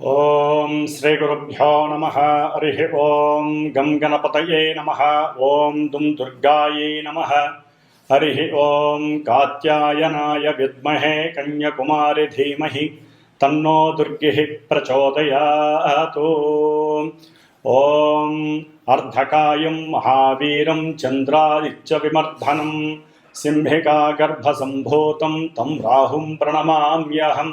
ఓం శ్రీ గురుభ్యో నమ హరి ఓం గం గణపతయే నమ ఓం దుం దుర్గాయే నమ హరి ఓం కాత్యాయనాయ విద్మహే కన్యకుమారి ధీమహి తన్నో దుర్గి ప్రచోదయాతు ఓం అర్ధకాయం మహావీరం చంద్రాదిత్య విమర్ధనం సింహికా గర్భసంభూతం తం రాహుం ప్రణమామ్యహం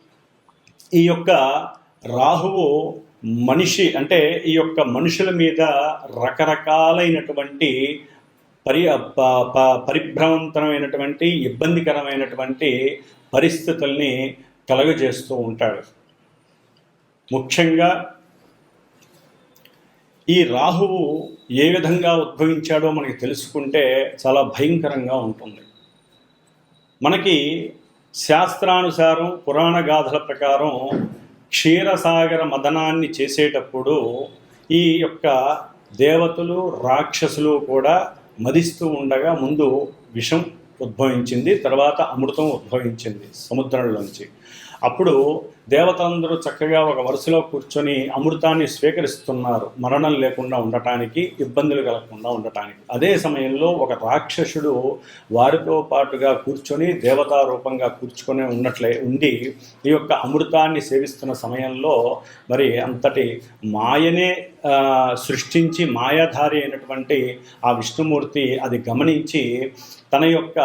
ఈ యొక్క రాహువు మనిషి అంటే ఈ యొక్క మనుషుల మీద రకరకాలైనటువంటి పరి పరిభ్రవంతమైనటువంటి పరిభ్రమంతరమైనటువంటి ఇబ్బందికరమైనటువంటి పరిస్థితుల్ని కలుగజేస్తూ ఉంటాడు. ముఖ్యంగా ఈ రాహువు ఏ విధంగా ఉద్భవించాడో మనకి తెలుసుకుంటే చాలా భయంకరంగా ఉంటుంది. మనకి శాస్త్రానుసారం పురాణ గాథల ప్రకారం క్షీరసాగర మదనాన్ని చేసేటప్పుడు ఈ యొక్క దేవతలు రాక్షసులు కూడా మదిస్తూ ఉండగా ముందు విషం ఉద్భవించింది తర్వాత అమృతం ఉద్భవించింది సముద్రంలోంచి. అప్పుడు దేవతలందరూ చక్కగా ఒక వరుసలో కూర్చొని అమృతాన్ని స్వీకరిస్తున్నారు. మరణం లేకుండా ఉండటానికి ఇబ్బందులు కలగకుండా ఉండటానికి. అదే సమయంలో ఒక రాక్షసుడు వారితో పాటుగా కూర్చొని దేవతా రూపంగా కూర్చుకొని ఉన్నట్లే ఉండి ఈ యొక్క అమృతాన్ని సేవిస్తున్న సమయంలో మరి అంతటి మాయనే సృష్టించి మాయాధారి అయినటువంటి ఆ విష్ణుమూర్తి అది గమనించి తన యొక్క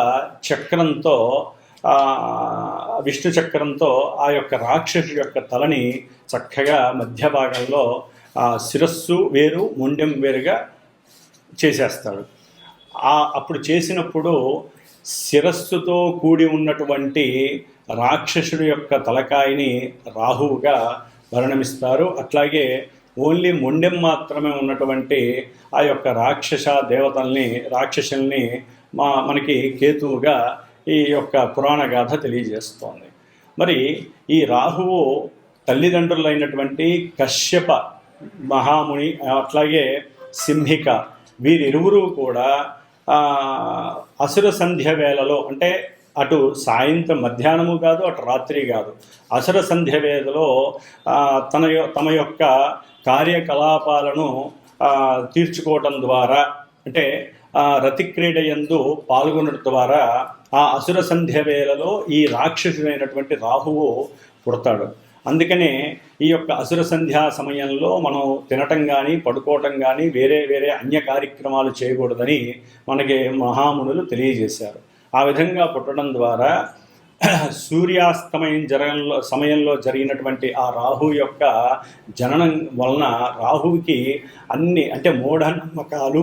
చక్రంతో విష్ణు చక్రంతో ఆ యొక్క రాక్షసు యొక్క తలని చక్కగా మధ్య భాగంలో ఆ శిరస్సు వేరు మొండెం వేరుగా చేసేస్తాడు. ఆ అప్పుడు చేసినప్పుడు శిరస్సుతో కూడి ఉన్నటువంటి రాక్షసుడి యొక్క తలకాయని రాహువుగా వర్ణమిస్తారు. అట్లాగే ఓన్లీ మొండెం మాత్రమే ఉన్నటువంటి ఆ యొక్క రాక్షస దేవతల్ని రాక్షసుల్ని మా మనకి కేతువుగా ఈ యొక్క పురాణ గాథ తెలియజేస్తోంది. మరి ఈ రాహువు తల్లిదండ్రులైనటువంటి కశ్యప మహాముని అట్లాగే సింహిక వీరిరువురు కూడా అసుర సంధ్య వేళలో అంటే అటు సాయంత్రం మధ్యాహ్నము కాదు అటు రాత్రి కాదు. అసుర సంధ్య వేళలో తన తమ యొక్క కార్యకలాపాలను తీర్చుకోవటం ద్వారా అంటే రతిక్రీడ యందు పాల్గొనడం ద్వారా ఆ అసుర సంధ్య వేళలో ఈ రాక్షసుడైనటువంటి రాహువు పుడతాడు. అందుకనే ఈ యొక్క అసుర సంధ్యా సమయంలో మనం తినటం కానీ పడుకోవటం కానీ వేరే వేరే అన్య కార్యక్రమాలు చేయకూడదని మనకి మహామునులు తెలియజేశారు. ఆ విధంగా పుట్టడం ద్వారా సూర్యాస్తమయం జరగంలో సమయంలో జరిగినటువంటి ఆ రాహు యొక్క జననం వలన రాహువుకి అన్ని అంటే మూఢనమ్మకాలు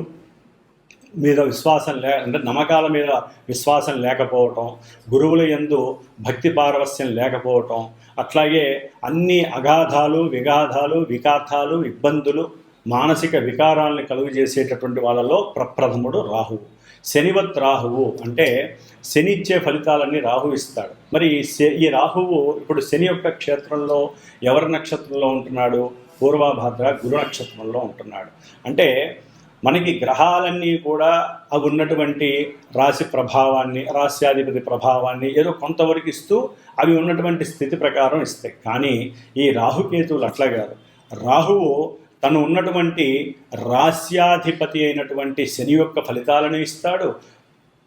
మీద విశ్వాసం లే అంటే నమ్మకాల మీద విశ్వాసం లేకపోవటం గురువుల యందు భక్తి పారవస్యం లేకపోవటం అట్లాగే అన్ని అగాధాలు విగాధాలు వికాథాలు ఇబ్బందులు మానసిక వికారాలను కలుగు చేసేటటువంటి వాళ్ళలో ప్రప్రథముడు రాహువు. శనివత్ రాహువు అంటే శని ఇచ్చే ఫలితాలన్నీ రాహు ఇస్తాడు. మరి ఈ శ- ఈ రాహువు ఇప్పుడు శని యొక్క క్షేత్రంలో ఎవరి నక్షత్రంలో ఉంటున్నాడు? పూర్వభద్ర గురు నక్షత్రంలో ఉంటున్నాడు. అంటే మనకి గ్రహాలన్నీ కూడా అవి ఉన్నటువంటి రాశి ప్రభావాన్ని రాశ్యాధిపతి ప్రభావాన్ని ఏదో కొంతవరకు ఇస్తూ అవి ఉన్నటువంటి స్థితి ప్రకారం ఇస్తాయి. కానీ ఈ రాహుకేతువులు అట్లా కాదు. రాహువు తను ఉన్నటువంటి రాస్యాధిపతి అయినటువంటి శని యొక్క ఫలితాలను ఇస్తాడు.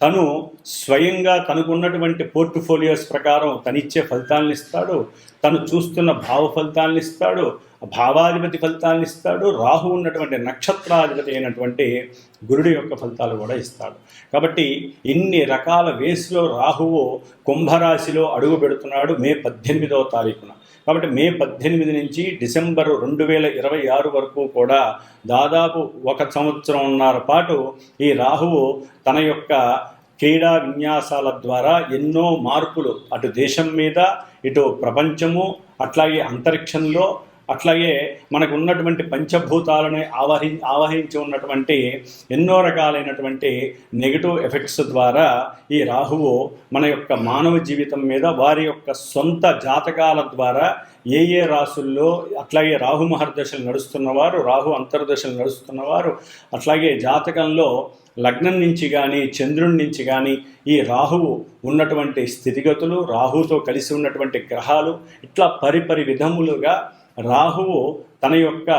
తను స్వయంగా తనకున్నటువంటి పోర్ట్ఫోలియోస్ ప్రకారం తనిచ్చే ఫలితాలను ఇస్తాడు తను చూస్తున్న భావ ఫలితాలను ఇస్తాడు భావాధిపతి ఫలితాలను ఇస్తాడు రాహు ఉన్నటువంటి నక్షత్రాధిపతి అయినటువంటి గురుడి యొక్క ఫలితాలు కూడా ఇస్తాడు. కాబట్టి ఇన్ని రకాల వేసులో రాహువు కుంభరాశిలో అడుగు పెడుతున్నాడు మే పద్దెనిమిదవ తారీఖున. కాబట్టి మే పద్దెనిమిది నుంచి డిసెంబర్ రెండు వేల ఇరవై ఆరు వరకు కూడా దాదాపు ఒక సంవత్సరంన్నర పాటు ఈ రాహువు తన యొక్క క్రీడా విన్యాసాల ద్వారా ఎన్నో మార్పులు అటు దేశం మీద ఇటు ప్రపంచము అట్లాగే అంతరిక్షంలో అట్లాగే మనకు ఉన్నటువంటి పంచభూతాలను ఆవహి ఆవహించి ఉన్నటువంటి ఎన్నో రకాలైనటువంటి నెగిటివ్ ఎఫెక్ట్స్ ద్వారా ఈ రాహువు మన యొక్క మానవ జీవితం మీద వారి యొక్క సొంత జాతకాల ద్వారా ఏ ఏ రాసుల్లో అట్లాగే రాహు మహర్దశలు నడుస్తున్నవారు రాహు అంతర్దశలు నడుస్తున్నవారు అట్లాగే జాతకంలో లగ్నం నుంచి కానీ చంద్రుడి నుంచి కానీ ఈ రాహువు ఉన్నటువంటి స్థితిగతులు రాహుతో కలిసి ఉన్నటువంటి గ్రహాలు ఇట్లా పరిపరి విధములుగా రాహువు తన యొక్క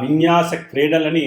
విన్యాస క్రీడలని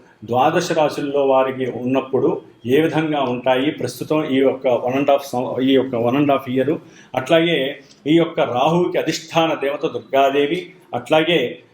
ద్వాదశ రాశుల్లో వారికి ఉన్నప్పుడు ఏ విధంగా ఉంటాయి? ప్రస్తుతం ఈ యొక్క వన్ అండ్ హాఫ్ ఈ యొక్క వన్ అండ్ హాఫ్ ఇయర్ అట్లాగే ఈ యొక్క రాహువుకి అధిష్టాన దేవత దుర్గాదేవి అట్లాగే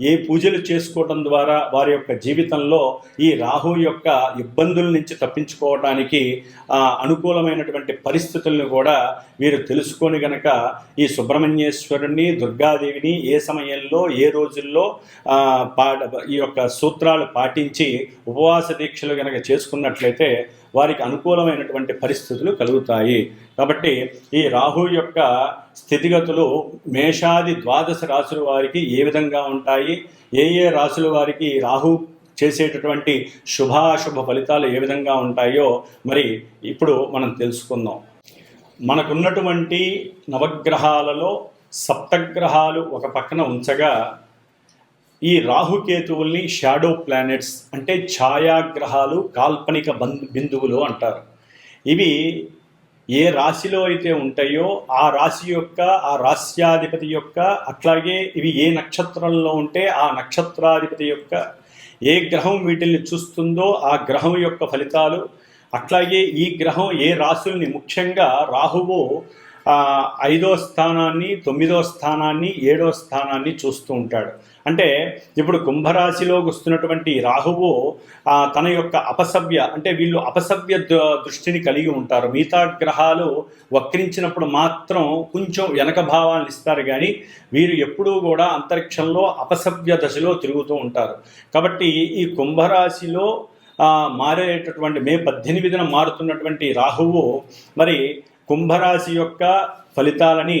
ఏ పూజలు చేసుకోవటం ద్వారా వారి యొక్క జీవితంలో ఈ రాహు యొక్క ఇబ్బందుల నుంచి తప్పించుకోవడానికి అనుకూలమైనటువంటి పరిస్థితులను కూడా వీరు తెలుసుకొని గనక ఈ సుబ్రహ్మణ్యేశ్వరుని దుర్గాదేవిని ఏ సమయంలో ఏ రోజుల్లో పాట పా ఈ యొక్క సూత్రాలు పాటించి ఉపవాస దీక్షలు గనక చేసుకున్నట్లయితే వారికి అనుకూలమైనటువంటి పరిస్థితులు కలుగుతాయి. కాబట్టి ఈ రాహు యొక్క స్థితిగతులు మేషాది ద్వాదశ రాశుల వారికి ఏ విధంగా ఉంటాయి? ఏ ఏ రాశుల వారికి రాహు చేసేటటువంటి శుభాశుభ ఫలితాలు ఏ విధంగా ఉంటాయో మరి ఇప్పుడు మనం తెలుసుకుందాం. మనకున్నటువంటి నవగ్రహాలలో సప్తగ్రహాలు ఒక పక్కన ఉంచగా ఈ రాహుకేతువుల్ని షాడో ప్లానెట్స్ అంటే ఛాయాగ్రహాలు కాల్పనిక బంధు బిందువులు అంటారు. ఇవి ఏ రాశిలో అయితే ఉంటాయో ఆ రాశి యొక్క ఆ రాస్యాధిపతి యొక్క అట్లాగే ఇవి ఏ నక్షత్రంలో ఉంటే ఆ నక్షత్రాధిపతి యొక్క ఏ గ్రహం వీటిల్ని చూస్తుందో ఆ గ్రహం యొక్క ఫలితాలు అట్లాగే ఈ గ్రహం ఏ రాశుల్ని ముఖ్యంగా రాహువు ఐదో స్థానాన్ని తొమ్మిదో స్థానాన్ని ఏడో స్థానాన్ని చూస్తూ ఉంటాడు. అంటే ఇప్పుడు కుంభరాశిలోకి వస్తున్నటువంటి రాహువు తన యొక్క అపసవ్య అంటే వీళ్ళు అపసవ్య ద- దృష్టిని కలిగి ఉంటారు. మిగతా గ్రహాలు వక్రించినప్పుడు మాత్రం కొంచెం వెనక భావాలను ఇస్తారు కానీ వీరు ఎప్పుడూ కూడా అంతరిక్షంలో అపసవ్య దశలో తిరుగుతూ ఉంటారు. కాబట్టి ఈ కుంభరాశిలో మారేటటువంటి మే పద్దెనిమిదిన మారుతున్నటువంటి రాహువు మరి కుంభరాశి యొక్క ఫలితాలని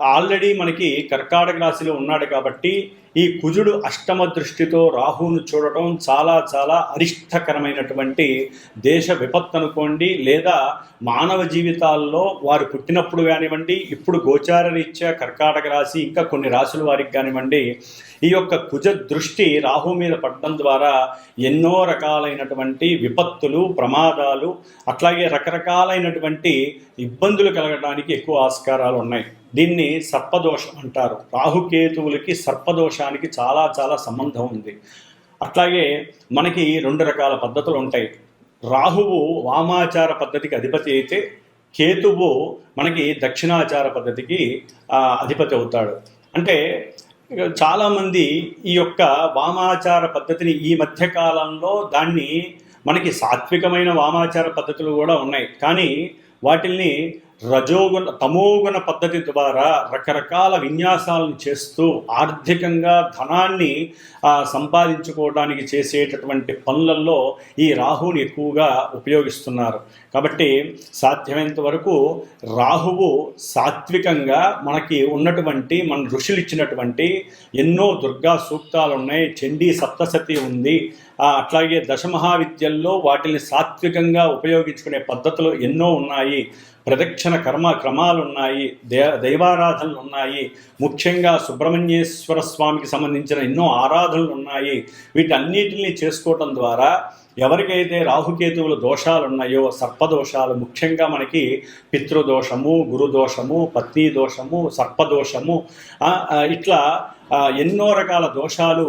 ఆల్రెడీ మనకి కర్కాటక రాశిలో ఉన్నాడు కాబట్టి ఈ కుజుడు అష్టమ దృష్టితో రాహువును చూడటం చాలా చాలా అరిష్టకరమైనటువంటి దేశ విపత్తు అనుకోండి లేదా మానవ జీవితాల్లో వారు పుట్టినప్పుడు కానివ్వండి ఇప్పుడు గోచార రీత్యా కర్కాటక రాశి ఇంకా కొన్ని రాశుల వారికి కానివ్వండి ఈ యొక్క కుజ దృష్టి రాహు మీద పడడం ద్వారా ఎన్నో రకాలైనటువంటి విపత్తులు ప్రమాదాలు అట్లాగే రకరకాలైనటువంటి ఇబ్బందులు కలగడానికి ఎక్కువ ఆస్కారాలు ఉన్నాయి. దీన్ని సర్పదోషం అంటారు. రాహుకేతువులకి సర్పదోషానికి చాలా చాలా సంబంధం ఉంది. అట్లాగే మనకి రెండు రకాల పద్ధతులు ఉంటాయి. రాహువు వామాచార పద్ధతికి అధిపతి అయితే కేతువు మనకి దక్షిణాచార పద్ధతికి అధిపతి అవుతాడు. అంటే చాలామంది ఈ యొక్క వామాచార పద్ధతిని ఈ మధ్య కాలంలో దాన్ని మనకి సాత్వికమైన వామాచార పద్ధతులు కూడా ఉన్నాయి. కానీ వాటిల్ని రజోగుణ తమోగుణ పద్ధతి ద్వారా రకరకాల విన్యాసాలను చేస్తూ ఆర్థికంగా ధనాన్ని సంపాదించుకోవడానికి చేసేటటువంటి పనులలో ఈ రాహుని ఎక్కువగా ఉపయోగిస్తున్నారు. కాబట్టి సాధ్యమైనంత వరకు రాహువు సాత్వికంగా మనకి ఉన్నటువంటి మన ఋషులు ఇచ్చినటువంటి ఎన్నో దుర్గా సూక్తాలు ఉన్నాయి. చండీ సప్తసతి ఉంది. అట్లాగే దశమహావిద్యల్లో వాటిని సాత్వికంగా ఉపయోగించుకునే పద్ధతులు ఎన్నో ఉన్నాయి. ప్రదక్షిణ కర్మ క్రమాలు ఉన్నాయి దే దైవారాధనలు ఉన్నాయి ముఖ్యంగా సుబ్రహ్మణ్యేశ్వర స్వామికి సంబంధించిన ఎన్నో ఆరాధనలు ఉన్నాయి వీటన్నిటిని చేసుకోవటం ద్వారా ఎవరికైతే రాహుకేతువుల దోషాలు ఉన్నాయో సర్పదోషాలు ముఖ్యంగా మనకి పితృదోషము గురుదోషము పత్ని దోషము సర్పదోషము ఇట్లా ఎన్నో రకాల దోషాలు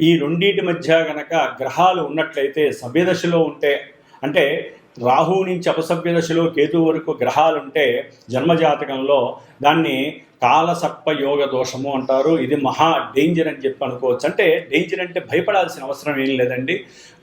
ఈ రెండింటి మధ్య గనక గ్రహాలు ఉన్నట్లయితే సభ్యదశలో ఉంటే అంటే రాహువు నుంచి అపసభ్య దశలో కేతు వరకు గ్రహాలు ఉంటే జన్మజాతకంలో దాన్ని కాలసర్ప యోగ దోషము అంటారు. ఇది మహా డేంజర్ అని చెప్పి అనుకోవచ్చు. అంటే డేంజర్ అంటే భయపడాల్సిన అవసరం ఏం లేదండి.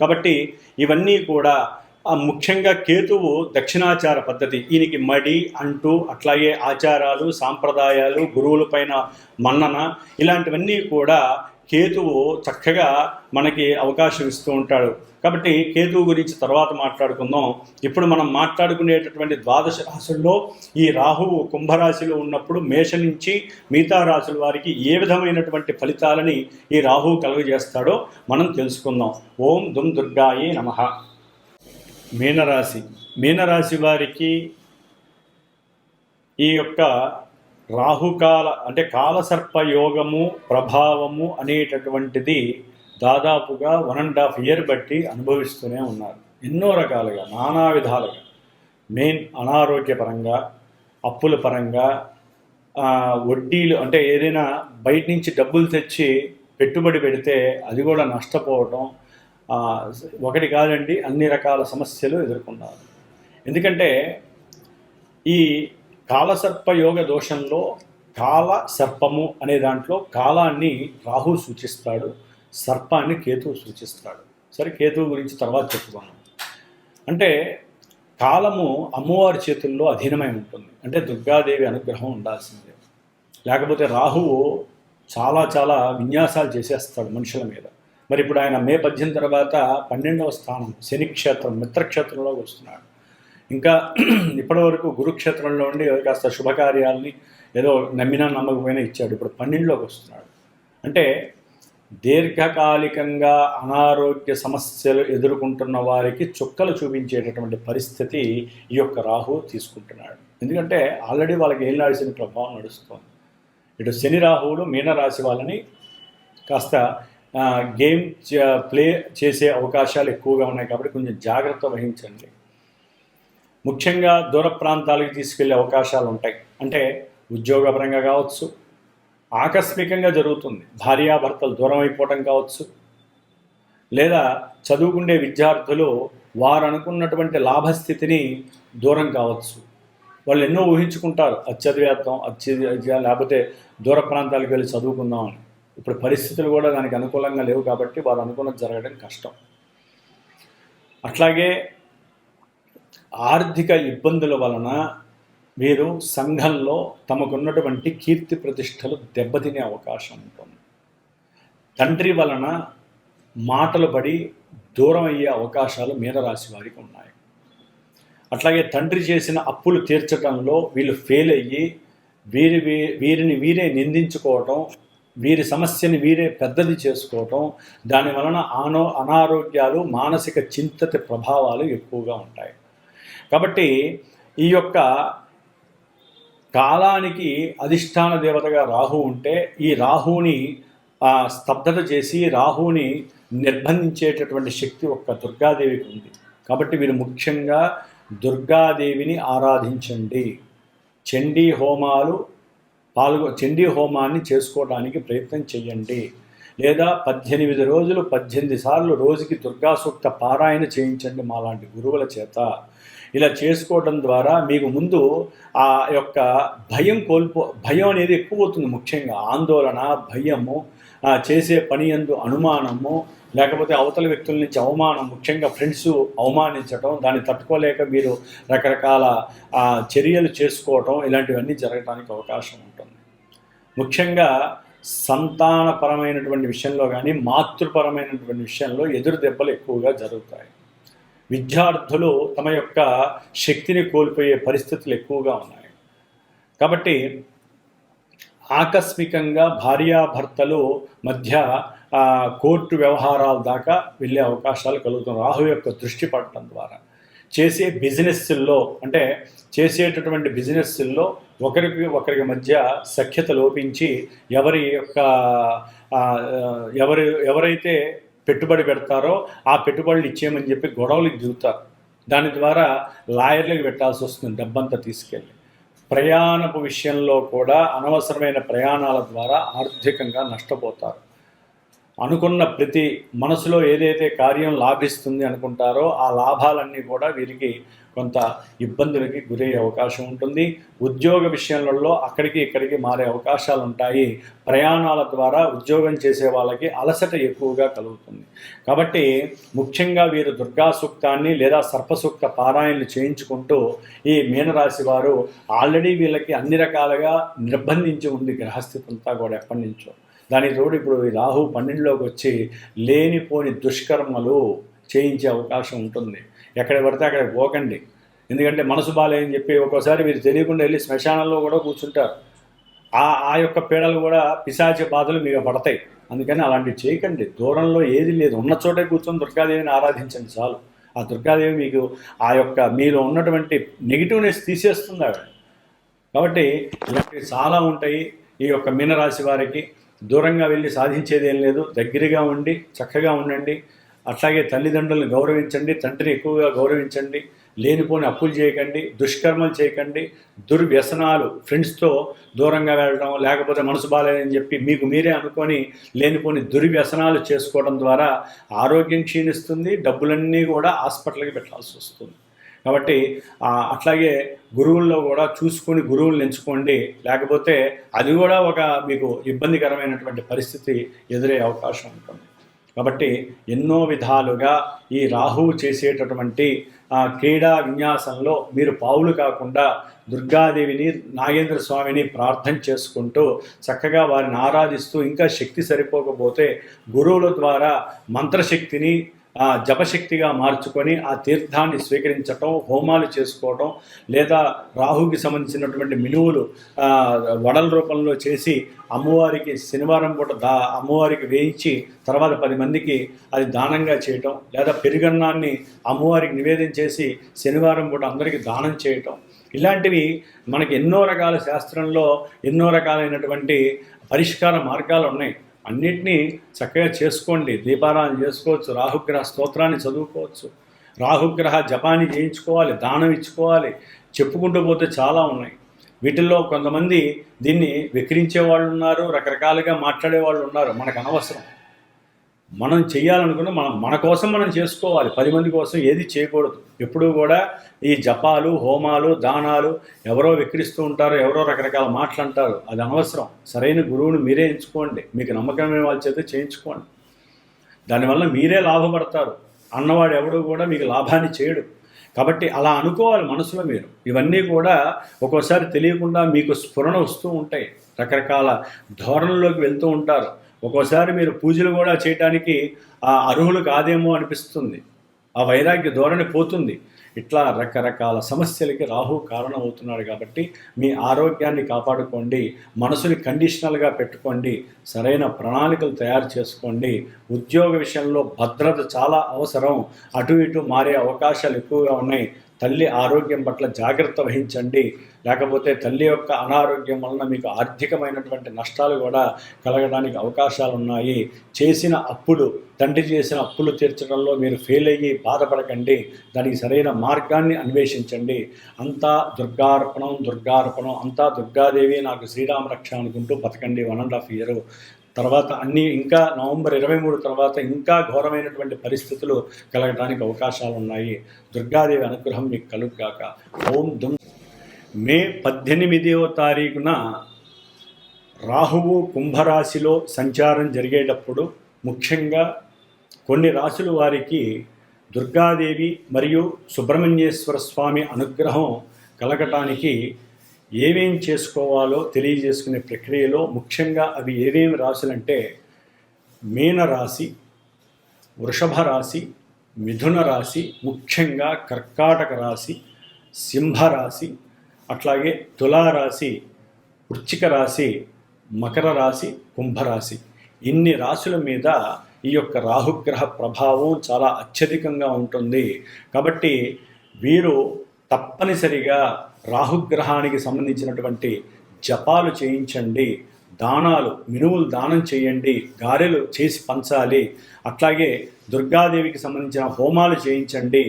కాబట్టి ఇవన్నీ కూడా ముఖ్యంగా కేతువు దక్షిణాచార పద్ధతి. ఈయనకి మడి అంటూ అట్లాగే ఆచారాలు సాంప్రదాయాలు గురువుల పైన మన్నన ఇలాంటివన్నీ కూడా కేతువు చక్కగా మనకి అవకాశం ఇస్తూ ఉంటాడు. కాబట్టి కేతువు గురించి తర్వాత మాట్లాడుకుందాం. ఇప్పుడు మనం మాట్లాడుకునేటటువంటి ద్వాదశ రాశుల్లో ఈ రాహువు కుంభరాశిలో ఉన్నప్పుడు మేష నుంచి మిగతా రాశుల వారికి ఏ విధమైనటువంటి ఫలితాలని ఈ రాహువు కలుగజేస్తాడో మనం తెలుసుకుందాం. ఓం దుమ్ దుర్గాయే నమః. మీనరాశి. మీనరాశి వారికి ఈ యొక్క రాహుకాల అంటే కాలసర్ప యోగము ప్రభావము అనేటటువంటిది దాదాపుగా వన్ అండ్ హాఫ్ ఇయర్ బట్టి అనుభవిస్తూనే ఉన్నారు. ఎన్నో రకాలుగా నానా విధాలుగా. మెయిన్ అనారోగ్యపరంగా అప్పుల పరంగా వడ్డీలు అంటే ఏదైనా బయట నుంచి డబ్బులు తెచ్చి పెట్టుబడి పెడితే అది కూడా నష్టపోవటం ఒకటి కాదండి అన్ని రకాల సమస్యలు ఎదుర్కొన్నారు. ఎందుకంటే ఈ కాలసర్ప యోగ దోషంలో కాల సర్పము అనే దాంట్లో కాలాన్ని రాహు సూచిస్తాడు సర్పాన్ని కేతువు సూచిస్తాడు. సరే కేతువు గురించి తర్వాత చెప్పుకున్నాం అంటే కాలము అమ్మవారి చేతుల్లో అధీనమై ఉంటుంది. అంటే దుర్గాదేవి అనుగ్రహం ఉండాల్సిందే. లేకపోతే రాహువు చాలా చాలా విన్యాసాలు చేసేస్తాడు మనుషుల మీద. మరి ఇప్పుడు ఆయన మే పద్దెనిమిది తర్వాత పన్నెండవ స్థానం శనిక్షేత్రం మిత్రక్షేత్రంలోకి వస్తున్నాడు. ఇంకా ఇప్పటి వరకు గురుక్షేత్రంలో ఉండి కాస్త శుభకార్యాలని ఏదో నమ్మినా నమ్మకపోయినా ఇచ్చాడు. ఇప్పుడు పన్నెండులోకి వస్తున్నాడు. అంటే దీర్ఘకాలికంగా అనారోగ్య సమస్యలు ఎదుర్కొంటున్న వారికి చుక్కలు చూపించేటటువంటి పరిస్థితి ఈ యొక్క రాహు తీసుకుంటున్నాడు. ఎందుకంటే ఆల్రెడీ వాళ్ళకి ఏం రాసిన ప్రభావం నడుస్తుంది. ఇటు శని రాహువులు మీనరాశి వాళ్ళని కాస్త గేమ్ ప్లే చేసే అవకాశాలు ఎక్కువగా ఉన్నాయి కాబట్టి కొంచెం జాగ్రత్త వహించండి. ముఖ్యంగా దూర ప్రాంతాలకు తీసుకెళ్ళే అవకాశాలు ఉంటాయి. అంటే ఉద్యోగపరంగా కావచ్చు ఆకస్మికంగా జరుగుతుంది. భార్యాభర్తలు దూరం అయిపోవటం కావచ్చు లేదా చదువుకునే విద్యార్థులు వారు అనుకున్నటువంటి లాభస్థితిని దూరం కావచ్చు. వాళ్ళు ఎన్నో ఊహించుకుంటారు అత్యధివేత్తం చదివేద్దాం లేకపోతే దూర ప్రాంతాలకు వెళ్ళి చదువుకుందాం అని. ఇప్పుడు పరిస్థితులు కూడా దానికి అనుకూలంగా లేవు కాబట్టి వారు అనుకున్నది జరగడం కష్టం. అట్లాగే ఆర్థిక ఇబ్బందుల వలన వీరు సంఘంలో తమకున్నటువంటి కీర్తి ప్రతిష్టలు దెబ్బతినే అవకాశం ఉంటుంది. తండ్రి వలన మాటలు పడి దూరం అయ్యే అవకాశాలు మీనరాశి వారికి ఉన్నాయి. అట్లాగే తండ్రి చేసిన అప్పులు తీర్చడంలో వీళ్ళు ఫెయిల్ అయ్యి వీరి వీ- వీరిని వీరే నిందించుకోవటం వీరి సమస్యని వీరే పెద్దది చేసుకోవటం దాని వలన ఆనో అనారోగ్యాలు మానసిక చింతతి ప్రభావాలు ఎక్కువగా ఉంటాయి. కాబట్టి ఈ యొక్క కాలానికి అధిష్టాన దేవతగా రాహు ఉంటే ఈ రాహుని స్తబ్దత చేసి రాహుని నిర్బంధించేటటువంటి శక్తి ఒక్క దుర్గాదేవికి ఉంది. కాబట్టి వీరు ముఖ్యంగా దుర్గాదేవిని ఆరాధించండి. చండీ హోమాలు పాల్గొ చండీ హోమాన్ని చేసుకోవడానికి ప్రయత్నం చేయండి. లేదా పద్దెనిమిది రోజులు పద్దెనిమిది సార్లు రోజుకి దుర్గా సూక్త పారాయణ చేయించండి మాలాంటి గురువుల చేత. ఇలా చేసుకోవడం ద్వారా మీకు ముందు ఆ యొక్క భయం కోల్పో భయం అనేది ఎక్కువ అవుతుంది ముఖ్యంగా. ఆందోళన భయము చేసే పని ఎందు అనుమానము లేకపోతే అవతల వ్యక్తుల నుంచి అవమానం ముఖ్యంగా ఫ్రెండ్స్ అవమానించడం దాన్ని తట్టుకోలేక మీరు రకరకాల చర్యలు చేసుకోవటం ఇలాంటివన్నీ జరగడానికి అవకాశం ఉంటుంది. ముఖ్యంగా సంతానపరమైనటువంటి విషయంలో కానీ మాతృపరమైనటువంటి విషయంలో ఎదురు దెబ్బలు ఎక్కువగా జరుగుతాయి. విద్యార్థులు తమ యొక్క శక్తిని కోల్పోయే పరిస్థితులు ఎక్కువగా ఉన్నాయి. కాబట్టి ఆకస్మికంగా భార్యాభర్తలు మధ్య కోర్టు వ్యవహారాల దాకా వెళ్ళే అవకాశాలు కలుగుతున్నాయి. రాహు యొక్క దృష్టి పడటం ద్వారా చేసే బిజినెస్ల్లో అంటే చేసేటటువంటి బిజినెస్ల్లో ఒకరికి ఒకరికి మధ్య సఖ్యత లోపించి ఎవరి యొక్క ఎవరు ఎవరైతే పెట్టుబడి పెడతారో ఆ పెట్టుబడులు ఇచ్చేయమని చెప్పి గొడవలకు దిగుతారు. దాని ద్వారా లాయర్లకు పెట్టాల్సి వస్తుంది డబ్బంతా తీసుకెళ్ళి. ప్రయాణపు విషయంలో కూడా అనవసరమైన ప్రయాణాల ద్వారా ఆర్థికంగా నష్టపోతారు. అనుకున్న ప్రతి మనసులో ఏదైతే కార్యం లాభిస్తుంది అనుకుంటారో ఆ లాభాలన్నీ కూడా వీరికి కొంత ఇబ్బందులకి గురయ్యే అవకాశం ఉంటుంది. ఉద్యోగ విషయాలలో అక్కడికి ఇక్కడికి మారే అవకాశాలు ఉంటాయి. ప్రయాణాల ద్వారా ఉద్యోగం చేసే వాళ్ళకి అలసట ఎక్కువగా కలుగుతుంది. కాబట్టి ముఖ్యంగా వీరు దుర్గా సూక్తాన్ని లేదా సర్పసూక్త పారాయణలు చేయించుకుంటూ ఈ మీనరాశి వారు ఆల్రెడీ వీళ్ళకి అన్ని రకాలుగా నిర్బంధించి ఉంది గ్రహస్థితి అంతా కూడా ఎప్పటి నుంచో. దానికి తోడు ఇప్పుడు ఈ రాహు పన్నెండులోకి వచ్చి లేనిపోని దుష్కర్మలు చేయించే అవకాశం ఉంటుంది. ఎక్కడ పడితే అక్కడ పోకండి. ఎందుకంటే మనసు బాలేని చెప్పి ఒక్కోసారి మీరు తెలియకుండా వెళ్ళి శ్మశానంలో కూడా కూర్చుంటారు. ఆ ఆ యొక్క పీడలు కూడా పిశాచ బాధలు మీకు పడతాయి. అందుకని అలాంటివి చేయకండి. దూరంలో ఏది లేదు. ఉన్న చోటే కూర్చొని దుర్గాదేవిని ఆరాధించండి చాలు. ఆ దుర్గాదేవి మీకు ఆ యొక్క మీలో ఉన్నటువంటి నెగిటివ్నెస్ తీసేస్తుంది ఆవిడ. కాబట్టి ఇలాంటివి చాలా ఉంటాయి ఈ యొక్క మీనరాశి వారికి. దూరంగా వెళ్ళి సాధించేది ఏం లేదు. దగ్గరగా ఉండి చక్కగా ఉండండి. అట్లాగే తల్లిదండ్రులను గౌరవించండి. తండ్రిని ఎక్కువగా గౌరవించండి. లేనిపోని అప్పులు చేయకండి. దుష్కర్మలు చేయకండి. దుర్వ్యసనాలు ఫ్రెండ్స్తో దూరంగా వెళ్ళడం లేకపోతే మనసు బాగాలేదని చెప్పి మీకు మీరే అనుకొని లేనిపోని దుర్వ్యసనాలు చేసుకోవడం ద్వారా ఆరోగ్యం క్షీణిస్తుంది. డబ్బులన్నీ కూడా హాస్పిటల్కి పెట్టాల్సి వస్తుంది. కాబట్టి అట్లాగే గురువుల్లో కూడా చూసుకొని గురువులను ఎంచుకోండి. లేకపోతే అది కూడా ఒక మీకు ఇబ్బందికరమైనటువంటి పరిస్థితి ఎదురయ్యే అవకాశం ఉంటుంది. కాబట్టి ఎన్నో విధాలుగా ఈ రాహువు చేసేటటువంటి క్రీడా విన్యాసంలో మీరు పావులు కాకుండా దుర్గాదేవిని నాగేంద్ర స్వామిని ప్రార్థన చేసుకుంటూ చక్కగా వారిని ఆరాధిస్తూ ఇంకా శక్తి సరిపోకపోతే గురువుల ద్వారా మంత్రశక్తిని ఆ, జపశక్తిగా మార్చుకొని ఆ తీర్థాన్ని స్వీకరించటం హోమాలు చేసుకోవటం లేదా రాహుకి సంబంధించినటువంటి మినువులు వడల రూపంలో చేసి అమ్మవారికి శనివారం పూట దా అమ్మవారికి వేయించి తర్వాత పది మందికి అది దానంగా చేయటం లేదా పెరుగన్నాన్ని అమ్మవారికి నివేదన చేసి శనివారం పూట అందరికీ దానం చేయటం. ఇలాంటివి మనకి ఎన్నో రకాల శాస్త్రంలో ఎన్నో రకాలైనటువంటి పరిష్కార మార్గాలు ఉన్నాయి. అన్నిటినీ చక్కగా చేసుకోండి. దీపారాధన చేసుకోవచ్చు. రాహుగ్రహ స్తోత్రాన్ని చదువుకోవచ్చు. రాహుగ్రహ జపాన్ని చేయించుకోవాలి. దానం ఇచ్చుకోవాలి. చెప్పుకుంటూ పోతే చాలా ఉన్నాయి. వీటిల్లో కొంతమంది దీన్ని విక్రించే వాళ్ళు ఉన్నారు. రకరకాలుగా మాట్లాడే వాళ్ళు ఉన్నారు. మనకు అనవసరం. మనం చేయాలనుకున్న మనం మన కోసం మనం చేసుకోవాలి. పది మంది కోసం ఏది చేయకూడదు. ఎప్పుడూ కూడా ఈ జపాలు హోమాలు దానాలు ఎవరో విక్రిస్తూ ఉంటారు ఎవరో రకరకాల మాటలు అంటారు. అది అనవసరం. సరైన గురువుని మీరే ఎంచుకోండి. మీకు నమ్మకమైన వాళ్ళ చేత చేయించుకోండి. దానివల్ల మీరే లాభపడతారు. అన్నవాడు ఎవడు కూడా మీకు లాభాన్ని చేయడు. కాబట్టి అలా అనుకోవాలి మనసులో మీరు. ఇవన్నీ కూడా ఒక్కోసారి తెలియకుండా మీకు స్ఫురణ వస్తూ ఉంటాయి. రకరకాల ధోరణుల్లోకి వెళ్తూ ఉంటారు. ఒక్కోసారి మీరు పూజలు కూడా చేయటానికి ఆ అర్హులు కాదేమో అనిపిస్తుంది. ఆ వైరాగ్య ధోరణి పోతుంది. ఇట్లా రకరకాల సమస్యలకి రాహు కారణం అవుతున్నాడు కాబట్టి మీ ఆరోగ్యాన్ని కాపాడుకోండి మనసుని కండిషనల్గా పెట్టుకోండి సరైన ప్రణాళికలు తయారు చేసుకోండి. ఉద్యోగ విషయంలో భద్రత చాలా అవసరం. అటు ఇటు మారే అవకాశాలు ఎక్కువగా ఉన్నాయి. తల్లి ఆరోగ్యం పట్ల జాగ్రత్త వహించండి. లేకపోతే తల్లి యొక్క అనారోగ్యం వలన మీకు ఆర్థికమైనటువంటి నష్టాలు కూడా కలగడానికి అవకాశాలు ఉన్నాయి చేసిన అప్పులు తండ్రి చేసిన అప్పులు తీర్చడంలో మీరు ఫెయిల్ అయ్యి బాధపడకండి. దానికి సరైన మార్గాన్ని అన్వేషించండి. అంతా దుర్గార్పణం దుర్గార్పణం అంతా దుర్గాదేవి నాకు శ్రీరామ రక్ష అనుకుంటూ బతకండి వన్ అండ్ హాఫ్ ఇయర్. తర్వాత అన్ని ఇంకా నవంబర్ ఇరవై మూడు తర్వాత ఇంకా ఘోరమైనటువంటి పరిస్థితులు కలగడానికి అవకాశాలు ఉన్నాయి. దుర్గాదేవి అనుగ్రహం మీకు కలుగుగాక. ఓం దుమ్ మే పద్దెనిమిదవ తారీఖున రాహువు కుంభరాశిలో సంచారం జరిగేటప్పుడు ముఖ్యంగా కొన్ని రాశుల వారికి దుర్గాదేవి మరియు సుబ్రహ్మణ్యేశ్వర స్వామి అనుగ్రహం కలగటానికి ఏమేం చేసుకోవాలో తెలియజేసుకునే ప్రక్రియలో ముఖ్యంగా అవి ఏమేమి రాశులంటే మీనరాశి వృషభ రాశి మిథున రాశి ముఖ్యంగా కర్కాటక రాశి సింహరాశి అట్లాగే తులారాశి వృచ్చిక రాశి మకర రాశి కుంభరాశి ఇన్ని రాశుల మీద ఈ యొక్క రాహుగ్రహ ప్రభావం చాలా అత్యధికంగా ఉంటుంది. కాబట్టి వీరు తప్పనిసరిగా రాహుగ్రహానికి సంబంధించినటువంటి జపాలు చేయించండి దానాలు మినువులు దానం చేయండి గారెలు చేసి పంచాలి అట్లాగే దుర్గాదేవికి సంబంధించిన హోమాలు చేయించండి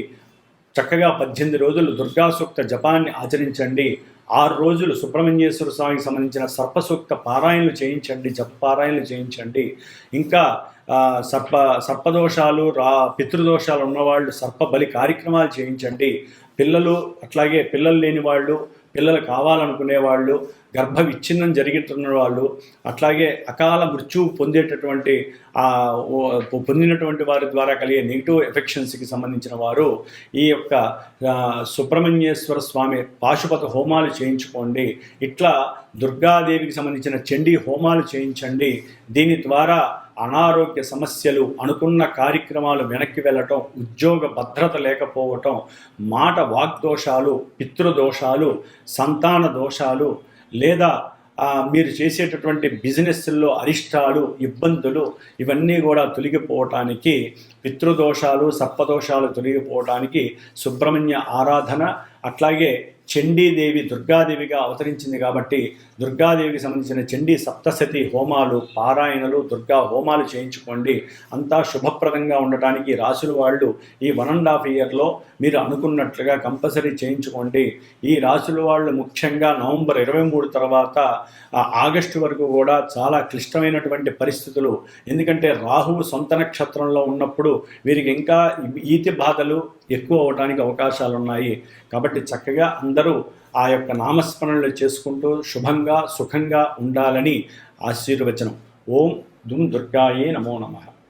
చక్కగా పద్దెనిమిది రోజులు దుర్గా సూక్త జపాన్ని ఆచరించండి ఆరు రోజులు సుబ్రహ్మణ్యేశ్వర స్వామికి సంబంధించిన సర్పసూక్త పారాయణలు చేయించండి జప పారాయణలు చేయించండి ఇంకా సర్ప సర్పదోషాలు రా పితృదోషాలు ఉన్నవాళ్ళు సర్ప బలి కార్యక్రమాలు చేయించండి పిల్లలు అట్లాగే పిల్లలు లేని వాళ్ళు పిల్లలు కావాలనుకునే వాళ్ళు గర్భ విచ్ఛిన్నం జరుగుతున్న వాళ్ళు అట్లాగే అకాల మృత్యువు పొందేటటువంటి ఆ, పొందినటువంటి వారి ద్వారా కలిగే నెగిటివ్ ఎఫెక్షన్స్కి సంబంధించిన వారు ఈ యొక్క సుబ్రహ్మణ్యేశ్వర స్వామి పాశుపత హోమాలు చేయించుకోండి. ఇట్లా దుర్గాదేవికి సంబంధించిన చండీ హోమాలు చేయించండి. దీని ద్వారా అనారోగ్య సమస్యలు అనుకున్న కార్యక్రమాలు వెనక్కి వెళ్ళటం ఉద్యోగ భద్రత లేకపోవటం మాట వాగ్దోషాలు పితృదోషాలు సంతాన దోషాలు లేదా మీరు చేసేటటువంటి బిజినెస్ల్లో అరిష్టాలు ఇబ్బందులు ఇవన్నీ కూడా తొలగిపోవటానికి పితృదోషాలు సర్పదోషాలు తొలగిపోవటానికి సుబ్రహ్మణ్య ఆరాధన అట్లాగే చండీదేవి దుర్గాదేవిగా అవతరించింది కాబట్టి దుర్గాదేవికి సంబంధించిన చండీ సప్తశతి హోమాలు పారాయణలు దుర్గా హోమాలు చేయించుకోండి. అంతా శుభప్రదంగా ఉండటానికి రాసుల వాళ్ళు ఈ వన్ అండ్ హాఫ్ ఇయర్లో మీరు అనుకున్నట్లుగా కంపల్సరీ చేయించుకోండి. ఈ రాసుల వాళ్ళు ముఖ్యంగా నవంబర్ ఇరవై మూడు తర్వాత ఆగస్టు వరకు కూడా చాలా క్లిష్టమైనటువంటి పరిస్థితులు. ఎందుకంటే రాహువు సొంత నక్షత్రంలో ఉన్నప్పుడు వీరికి ఇంకా ఈతి బాధలు ఎక్కువ అవడానికి అవకాశాలు ఉన్నాయి కాబట్టి చక్కగా అందరూ ఆ యొక్క నామస్మరణలు చేసుకుంటూ శుభంగా సుఖంగా ఉండాలని ఆశీర్వచనం. ఓం దుమ్ దుర్గాయే నమో నమః.